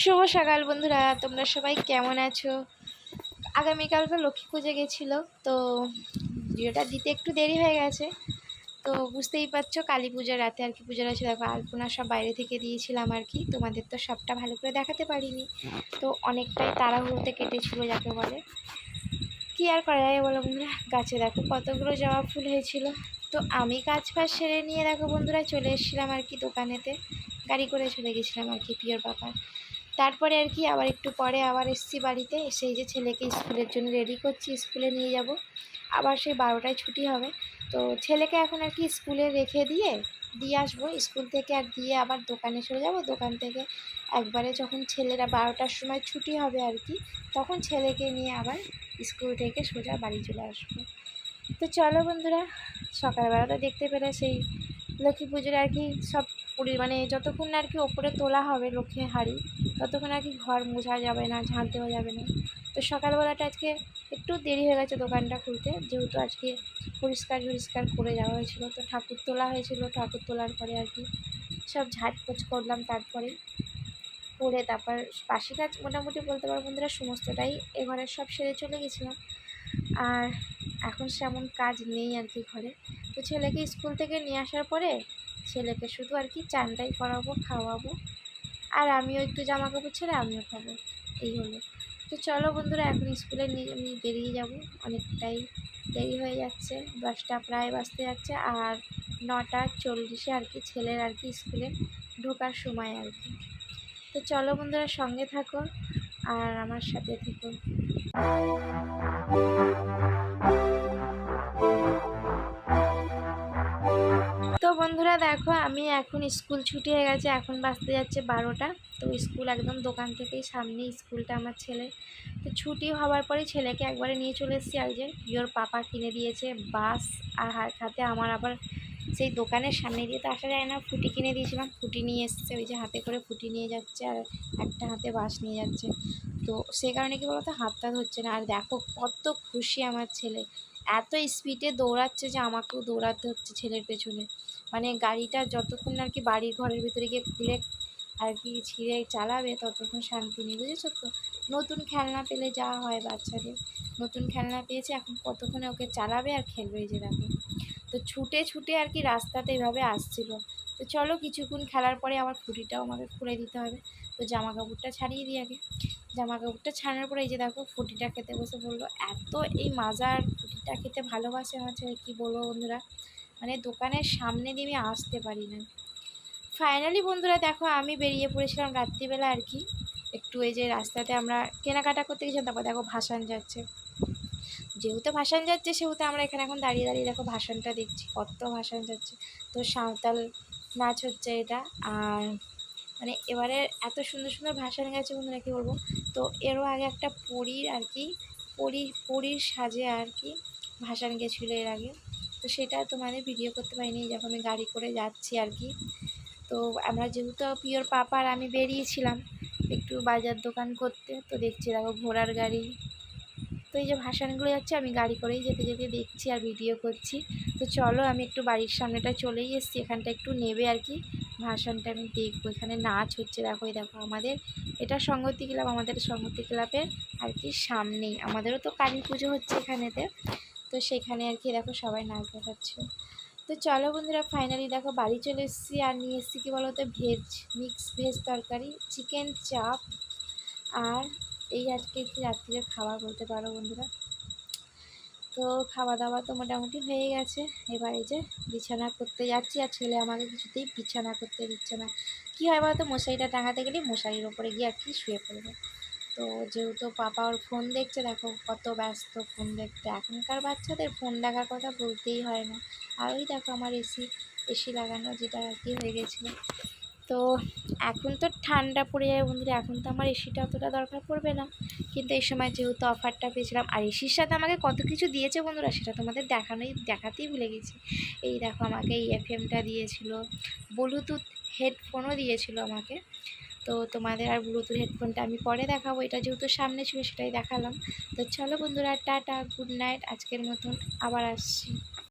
শুভ সকাল বন্ধুরা, তোমরা সবাই কেমন আছো? আগামীকাল তো লক্ষ্মী পুজো গেছিল, তো ভিডিওটা দিতে একটু দেরি হয়ে গেছে। তো বুঝতেই পারছ, কালী পূজার রাতে আর কি পুজোর আছে, দেখো আলপনা সব বাইরে থেকে দিয়েছিলাম আর কি, তোমাদের তো সবটা ভালো করে দেখাতে পারিনি। তো অনেকটাই তাড়াহুড়োতে কেটেছিল, যাকে বলে। কী আর করা যায় বলো বন্ধুরা, গাছে দেখো কতগুলো জবা ফুল হয়েছিল। তো আমি কাজ ফাজ সেরে নিয়ে দেখো বন্ধুরা, চলে এসেছিলাম আর কি দোকানেতে। গাড়ি করে চলে গেছিলাম আর কি পিওর পাপার। তারপরে আর কি আবার একটু পরে আবার এসছি বাড়িতে, এসে এই যে ছেলেকে স্কুলের জন্য রেডি করছি, স্কুলে নিয়ে যাব। আবার সেই বারোটায় ছুটি হবে। তো ছেলেকে এখন আর কি স্কুলে রেখে দিয়ে দিয়ে আসব। স্কুল থেকে আর দিয়ে আবার দোকানে চলে যাব। দোকান থেকে একবারে যখন ছেলেরা বারোটার সময় ছুটি হবে আর কি, তখন ছেলেকে নিয়ে আবার স্কুল থেকে সোজা বাড়ি চলে আসব। তো চলো বন্ধুরা, সকালবেলা তো দেখতে পেলে সেই লক্ষ্মী পুজোর আর কি সব পুরি মানে যতক্ষণ আর কি ওপরে তোলা হবে লক্ষ্মী হাড়ি, ততক্ষণ আর কি ঘর মোছা যাবে না, ঝাঁট দেওয়া যাবে না। তো সকালবেলাটা আজকে একটু দেরি হয়ে গেছে দোকানটা খুলতে, যেহেতু আজকে পরিষ্কার পরিষ্কার করে যাওয়া হয়েছিল। তো ঠাকুর তোলা হয়েছিল, ঠাকুর তোলার পরে আর কি সব ঝাটপোছ করলাম তারপরে। করে তারপর বাসি কাজ মোটামুটি বলতে পারো বন্ধুরা সমস্তটাই এ ঘরের সব সেরে চলে গেছিলাম। আর এখন সেমন কাজ নেই আর কি ঘরে। তো ছেলেকে স্কুল থেকে নিয়ে আসার পরে ছেলেকে শুধু আর কি চানটাই করাবো, খাওয়াবো। আর আমিও একটু জামা কাপড় ছেড়ে আমিও খাব। এই হলো। তো চলো বন্ধুরা, এখন স্কুলে নিয়ে আমি বেরিয়ে যাব। অনেকটাই দেরি হয়ে যাচ্ছে। দশটা প্রায় বাজতে যাচ্ছে। আর নটা চল্লিশে আর কি ছেলের আর কি স্কুলে ঢোকার সময় আর কি। তো চলো বন্ধুরা, সঙ্গে থাকো আর আমার সাথে থেকো। দেখো, আমি এখন স্কুল ছুটি হয়ে গেছে, এখন বাঁচতে যাচ্ছে বারোটা। তো স্কুল একদম দোকান থেকেই সামনে স্কুলটা আমার ছেলে তো ছুটি হওয়ার পরে ছেলেকে একবারে নিয়ে চলে এসেছি আর যে পিওর পাপা কিনে দিয়েছে বাস আর হাতে আমার আবার সেই দোকানের সামনে দিয়ে। তো আসা যায় না, ফুটি কিনে দিয়েছিলাম, ফুটি নিয়ে এসছে, ওই যে হাতে করে ফুটি নিয়ে যাচ্ছে আর একটা হাতে বাস নিয়ে যাচ্ছে। তো সে কারণে কি বলতো হাতটা ধরছে না। আর দেখো কত খুশি আমার ছেলে, এত স্পিডে দৌড়াচ্ছে যে আমাকেও দৌড়াতে হচ্ছে ছেলের পেছনে। মানে গাড়িটা যতক্ষণ আর কি বাড়ির ঘরের ভিতরে গিয়ে খুলে আর কি ছিঁড়ে চালাবে, ততক্ষণ শান্তি নেই, বুঝেছ তো? নতুন খেলনা পেলে যা হয় বাচ্চাদের। নতুন খেলনা পেয়েছে, এখন কতক্ষণে ওকে চালাবে আর খেলবে যে দেখো। তো ছুটে ছুটে আর কি রাস্তাতে এভাবে আসছিল। তো চলো কিছুক্ষণ খেলার পরে আমার ফুটিটাও আমাকে খুলে দিতে হবে। তো জামা কাপড়টা ছাড়িয়ে দিই আগে। জামা কাপড়টা ছাড়ানোর পরে এই যে দেখো, ফুটিটা খেতে বসে বলল, এত এই মাজার ফুটিটা খেতে ভালোবাসে আমার ছেলে কী বলব বন্ধুরা? মানে দোকানের সামনে দিয়ে আমি আসতে পারি না। ফাইনালি বন্ধুরা দেখো আমি বেরিয়ে পড়েছিলাম রাত্রিবেলা আর কি। একটু এই যে রাস্তাতে আমরা কেনাকাটা করতে গেছিলাম তারপর দেখো ভাসান যাচ্ছে। যেহেতু ভাসান যাচ্ছে, সেহেতু আমরা এখানে এখন দাঁড়িয়ে দাঁড়িয়ে দেখো ভাসানটা দেখছি, কত ভাসান যাচ্ছে। তো সাঁওতাল নাচ হচ্ছে এটা। আর মানে এবারে এত সুন্দর সুন্দর ভাসান গেছে বন্ধুরা, কী বলব? তো এরও আগে একটা পরীর আর কি, পরীর পরীর সাজে আর কি ভাসান গেছিল এর আগে। সেটা তোমাদের ভিডিও করতে পারিনি যখন আমি গাড়ি করে যাচ্ছি আর কি। তো আমরা যেহেতু পিওর পাপা আর আমি বেরিয়েছিলাম একটু বাজার দোকান করতে, তো দেখছি দেখো ঘোড়ার গাড়ি। তো এই যে ভাসানগুলো যাচ্ছে, আমি গাড়ি করেই যেতে যেতে দেখছি আর ভিডিও করছি। তো চলো আমি একটু বাড়ির সামনেটা চলেই এসছি, এখানটা একটু নেবে আর কি। ভাসানটা আমি দেখব, এখানে নাচ হচ্ছে দেখো, এই দেখো আমাদের। এটা সংগতি ক্লাব, আমাদের সংগতি ক্লাবের আর কি সামনেই। আমাদেরও তো কালী পুজো হচ্ছে এখানেতে। তো সেখানে আর কি দেখো সবাই নাচ দেখাচ্ছে। তো চলো বন্ধুরা ফাইনালি দেখো বাড়ি চলে এসেছি আর নিয়ে এসেছি কী বলো তো ভেজ মিক্স ভেজ তরকারি চিকেন চাপ আর এই আজকে কি রাত্রিরে খাবার বলতে পারো বন্ধুরা। তো খাওয়া দাওয়া তো মোটামুটি হয়ে গেছে। এবার যে বিছানা করতে যাচ্ছি আর ছেলে আমাকে কিছুতেই বিছানা করতে দিচ্ছে না। কী হয় বলতো, মশারিটা টাঙাতে গেলে মশারির ওপরে গিয়ে আর কি শুয়ে পড়বে। তো যেহেতু পাপা ওর ফোন দেখছে, দেখো কত ব্যস্ত ফোন দেখতে। এখনকার বাচ্চাদের ফোন দেখার কথা বলতেই হয় না। আর ওই দেখো আমার এসি এসি লাগানো যেটা আর কি হয়ে গেছিল। তো এখন তো ঠান্ডা পড়ে যায় বন্ধুরা, এখন তো আমার এসিটা অতটা দরকার পড়বে না। কিন্তু এই সময় যেহেতু অফারটা পেয়েছিলাম, আর এসির সাথে আমাকে কত কিছু দিয়েছে বন্ধুরা, সেটা তোমাদের দেখানোই, দেখাতেই ভুলে গেছি। এই দেখো আমাকে এই এফএমটা দিয়েছিল ব্লুটুথ হেডফোনও দিয়েছিল আমাকে। তো তোমাদের আর ব্লুটুথ হেডফোনটা আমি পরে দেখাবো। এটা যেহেতু সামনে ছিল সেটাই দেখালাম। তো চলো বন্ধুরা, টাটা গুড নাইট আজকের মতন আবার আসছি।